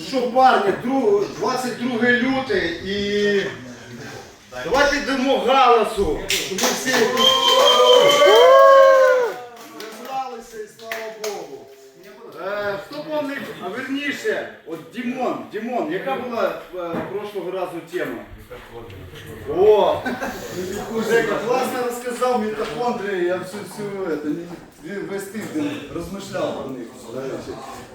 Ну що, парні, 22 люте і давайте йдемо галасу, щоб ми всі зібралися і слава Богу. Е, хто помнить, а верніше, от Дімон, Дімон, яка була е, прошлого разу тема? О! Жека, класно розказав мітохондрії, я всю всю это, не- весь тиждень розмишляв про них.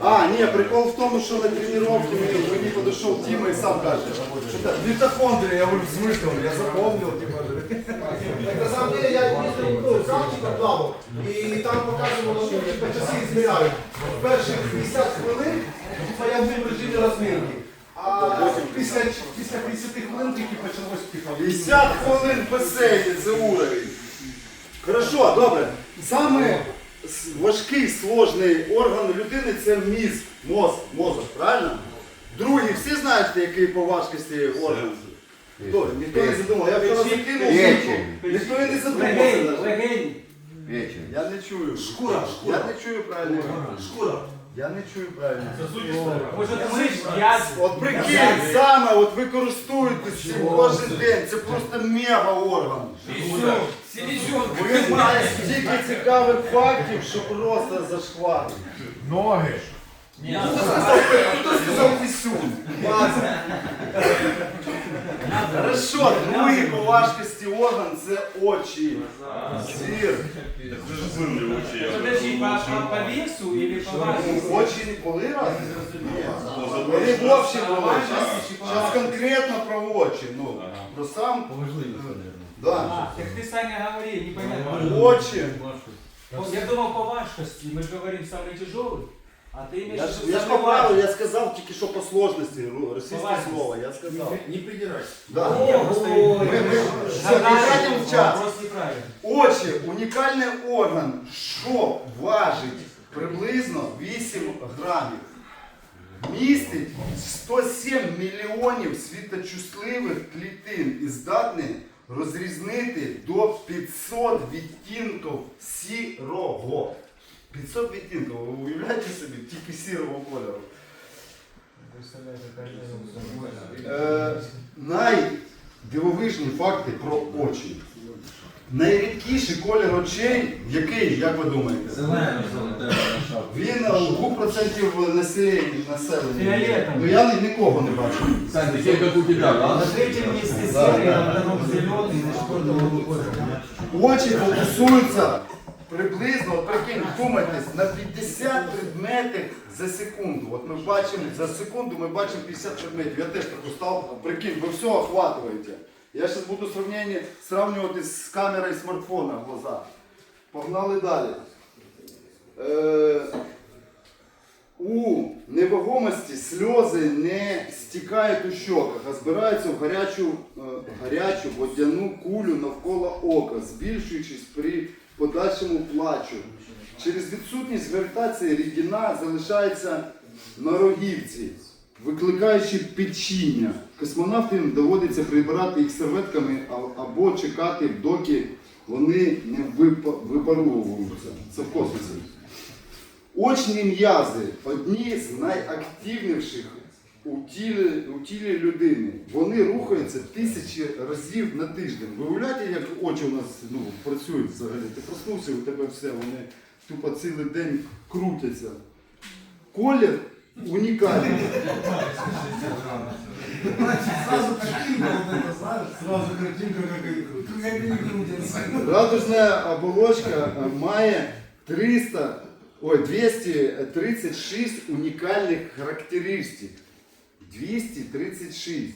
А, ні, прикол в тому, що на тренировці мені, мені підійшов Діма і сам каже, що так, мітохондрії, я говорю, в смысле, я запомнив, типа. Так, на самом деле я ездил ну, с Альчиком плавал, и там показывало, ну, типа, часы измеряют. Перших 50 хвилин, типа, я був в режимі розминки. А після, після 50 хвилин тільки почалось типа. 50 хвилин басейні, це уровень. Хорошо, добре. Саме с- важкий, сложний орган людини це мізк, мозк, мозок, правильно? Другий, всі знаєте, який по важкості орган? Хто? Ніхто не задумав. Я вчора закинув. Печень. Ніхто і не задумався. Легень, навіть. легень. Печень. Я не чую. Шкура, шкура. Я не чую правильно. Шкура. Я не чую правильно. Може я... От прикинь, саме от ви користуєтесь цим кожен день. Це просто мега орган. Ви маєте стільки цікавих фактів, що просто зашквар. Ноги. Хто сказав пісюн? Хорошо, другий по важкості орган це очі. Зір. Подожди, по, по, по весу или по важности? Очі не були раз? Вони в общем були. Зараз конкретно про очі. Ну, про сам. Да. А, так ты, Саня, говори, непонятно. Очі. Я думал по важкости, мы же говорим самый тяжелый, а ты имеешь Я в ж, виду я ж самый поправив, важный. я сказав тільки що по сложності, ру- російське Поважності. слово, я сказав. Не придирайся. Да. Не, просто- Ми, ми, все, не тратимо в час. Вопрос неправильный. Очі унікальний орган, що важить приблизно 8 грамів. Містить 107 мільйонів світочутливих клітин і здатний розрізнити до 500 відтінків сірого. 500 відтінків, ви уявляєте собі, тільки сірого кольору. Е, найдивовижні факти про очі. Найрідкіший колір очей, який, як ви думаєте? Він у 2% населення. населення. Фіолетовий. Ну я ні- нікого не бачу. Сань, ты все как у тебя, да? На третьем месте серый, а на втором зеленый, на четвертом голубой. Очі фокусуються приблизно, от прикинь, вдумайтесь, на 50 предметів за секунду. От ми бачимо, за секунду ми бачимо 50 предметів. Я теж так устав, прикинь, ви все охватуєте. Я зараз буду сравнення, сравнювати з камерою смартфона в глазах. Погнали далі. Е, у невагомості сльози не стікають у щоках, а збираються в гарячу, е, гарячу водяну кулю навколо ока, збільшуючись при подальшому плачу. Через відсутність гравітації рідина залишається на рогівці, викликаючи печіння. Космонавтам доводиться прибирати їх серветками або чекати, доки вони не випаровуються. Це в космосі. Очні м'язи одні з найактивніших у тілі, у тілі людини. Вони рухаються тисячі разів на тиждень. Ви уявляєте, як очі у нас ну, працюють взагалі? Ти проснувся, у тебе все, вони тупо цілий день крутяться. Колір унікальний. Радужна оболочка має 300, ой, 236 унікальних характеристик. 236.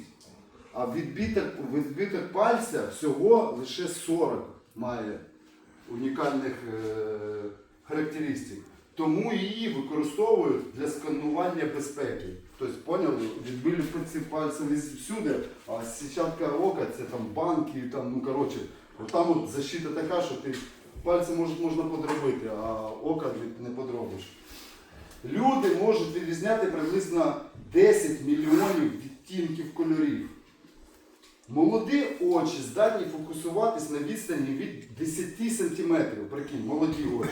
А відбиток, відбиток пальця всього лише 40 має унікальних е, характеристик. Тому її використовують для сканування безпеки. Тобто, поняли, відбитки пальців всюди, а сітчатка ока це там банки, там, ну коротше, там от защита така, що ти пальці може, можна подробити, а ока не подробиш. Люди можуть відрізняти приблизно 10 мільйонів відтінків кольорів. Молоді очі здатні фокусуватись на відстані від 10 см. Прикинь, молоді очі.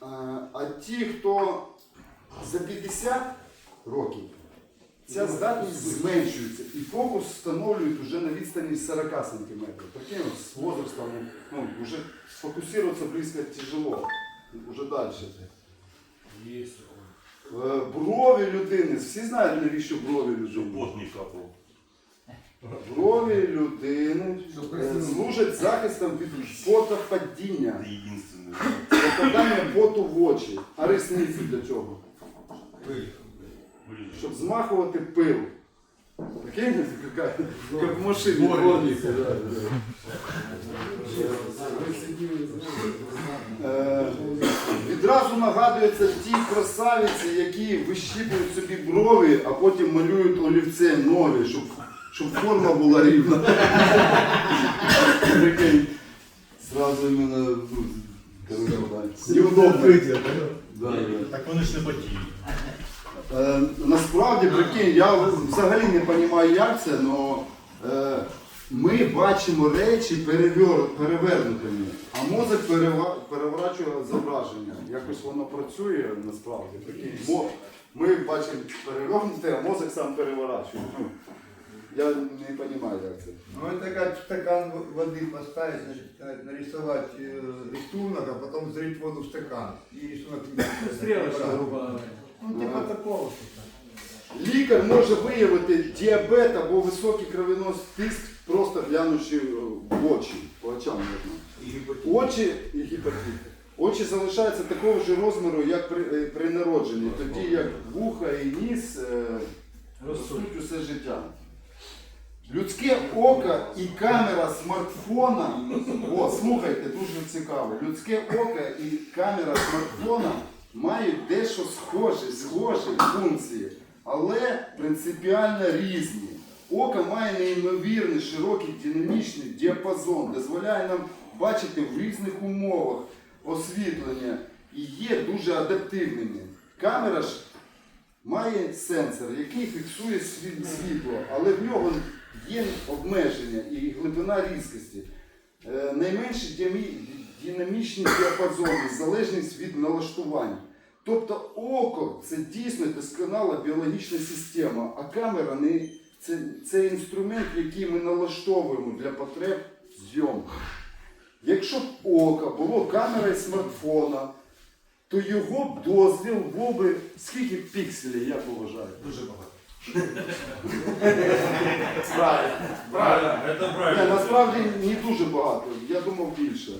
А, ті, хто за 50, років. Ця здатність зменшується і фокус встановлюють вже на відстані 40 см. Прикинь, з возрастом ну, вже сфокусуватися близько тяжело. Уже далі. Е, Брові людини. Всі знають, навіщо брові людини? Пот не. Брові людини е, служать захистом від потопадіння, единственное. попадання поту в очі. А ресниці для чого? Щоб змахувати пил. Прикиньте, як, як в машині повністю. да, да. Е, Відразу нагадуються ті красавиці, які вищіпують собі брові, а потім малюють олівцем нові, щоб, щоб форма була рівна. Прикинь. Сразу іменно, ну, да. Так вони ж не потіють. Е, насправді, прикинь, я взагалі не розумію, як це, але ми бачимо речі перевер, перевернутими, а мозок перева- переворачує зображення. Якось воно працює насправді. Прикинь. Бо ми бачимо перевернуте, а мозок сам переворачує. Ну, я не розумію, як це. Ну это как стакан в- воды поставить, значит, э, нарисовать э, рисунок, а потом залить воду в стакан. И рисунок... Стрелочка, грубо говоря. Ну типа такого что-то. Лікар може виявити діабет або високий кровінос тиск, просто глянувши в очі, по очам можна. Очі і гепатит. Очі залишаються такого ж розміру, як при, е, при народженні, тоді як вуха і ніс е, ростуть усе життя. Людське око і камера смартфона. О, слухайте, дуже цікаво. Людське око і камера смартфона мають дещо схожі, схожі функції, але принципіально різні. Око має неймовірний широкий динамічний діапазон, дозволяє нам бачити в різних умовах освітлення і є дуже адаптивними. Камера ж має сенсор, який фіксує світло, але в нього є обмеження і глибина різкості. Е, Найменші динамічні діапазони, залежність від налаштувань. Тобто око це дійсно досконала біологічна система, а камера не це, це інструмент, який ми налаштовуємо для потреб зйомки. Якщо б око було камерою смартфона, то його б дозвіл був би скільки пікселів, ви вважаєте? Дуже багато. Правильно. Правильно. Ні, правильно. насправді не дуже багато, я думав більше.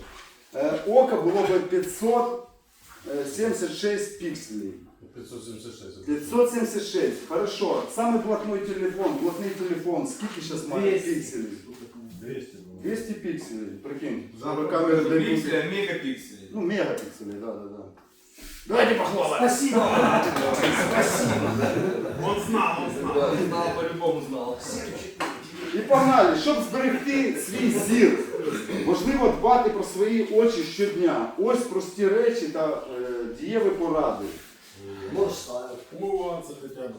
Е, Око було б 576 пікселів. 576. 576, хорошо. Саме блатний телефон, блатний телефон, скільки зараз має 200. пікселів? 200. 200 пікселів, прикинь. За камери дай бути. Пикселя, мегапикселя. Ну, мегапиксели, да, да, да. Давайте похлопаем. Спасибо. Он знал, он знал. Да. Знал, по-любому знал. І погнали, щоб зберегти свій зір, важливо дбати про свої очі щодня. Ось прості речі та е, дієві поради. Хотя бы.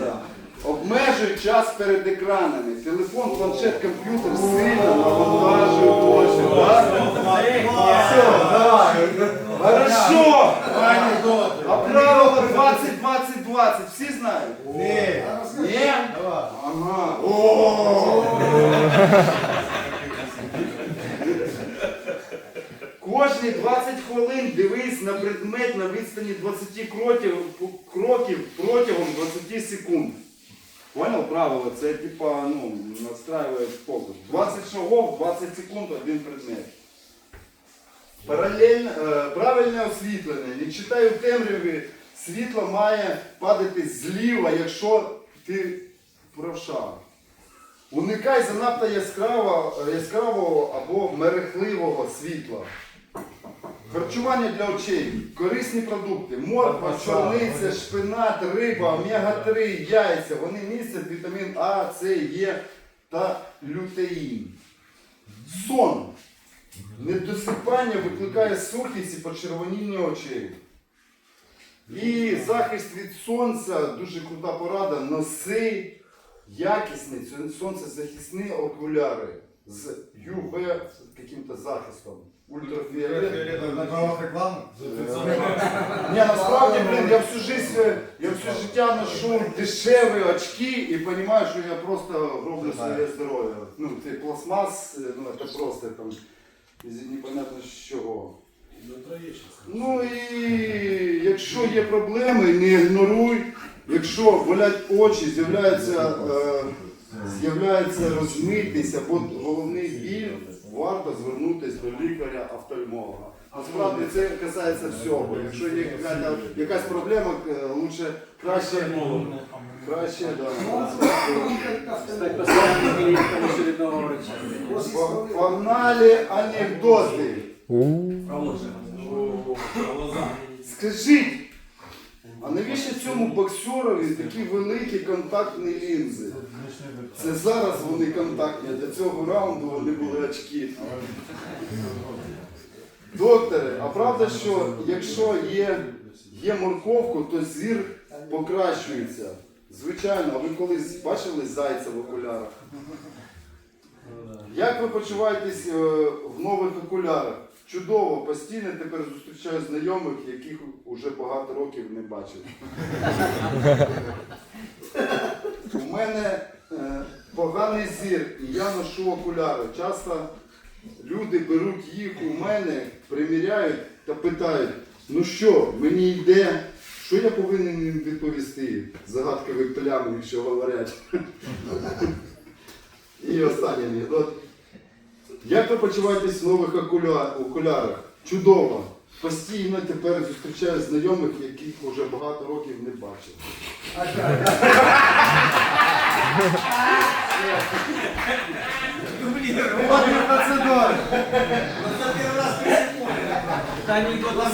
Да. Обмежуй час перед екранами. Телефон, планшет, комп'ютер сильно навантажують очі. Все, давай. Хорошо. А правило 20-20-20 всі знають? Ні? давай. Ага. О! Кожні 20 хвилин дивись на предмет на відстані 20 кроків, протягом 20 секунд. Понял правило? Це типа, ну, настраює фокус. 20 шагов, 20 секунд, один предмет. Паралельно, е, правильне освітлення. Не читаю в темряві, світло має падати зліва, якщо ти правша. Уникай занадто яскравого, яскравого або мерехливого світла. Харчування для очей, корисні продукти, морква, чорниця, шпинат, риба, омега-3, яйця. Вони містять вітамін А, С, Е та лютеїн. Сон. Недосипання викликає сухість і почервоніння очей. І захист від сонця, дуже крута порада, носи якісні сон- сонцезахисні окуляри з UV каким-то захистом. Ультрафіолет. На правах рекламы? Е, Ні, насправді, блін, я всю жизнь, я всю життя ношу дешеві очки і розумію, що я просто роблю своє здоров'я. Ну, це пластмас, ну це просто там непонятно з чого. Ну і якщо є проблеми, не ігноруй. Якщо болять очі, з'являється, е, з'являється розмитись або головний біль, варто звернутися до лікаря-офтальмолога. Насправді це касається всього. Якщо є якась, якась проблема, е, лучше краще, краще, да. Погнали анекдоти. Скажіть, а навіщо цьому боксерові такі великі контактні лінзи? Це зараз вони контактні, для цього раунду вони були очки. Докторе, а правда, що якщо є, є морковку, то зір покращується? Звичайно, а ви колись бачили зайця в окулярах? Як ви почуваєтесь е, в нових окулярах? Чудово, постійно тепер зустрічаю знайомих, яких вже багато років не бачив. У мене е, поганий зір, і я ношу окуляри. Часто люди беруть їх у мене, приміряють та питають, ну що, мені йде, що я повинен їм відповісти? Загадкові плями, якщо говорять. І останній анекдот. Як ви почуваєтесь в нових окуля- окулярах? Чудово. Постійно тепер зустрічаю знайомих, яких вже багато років не бачив. Это анекдот На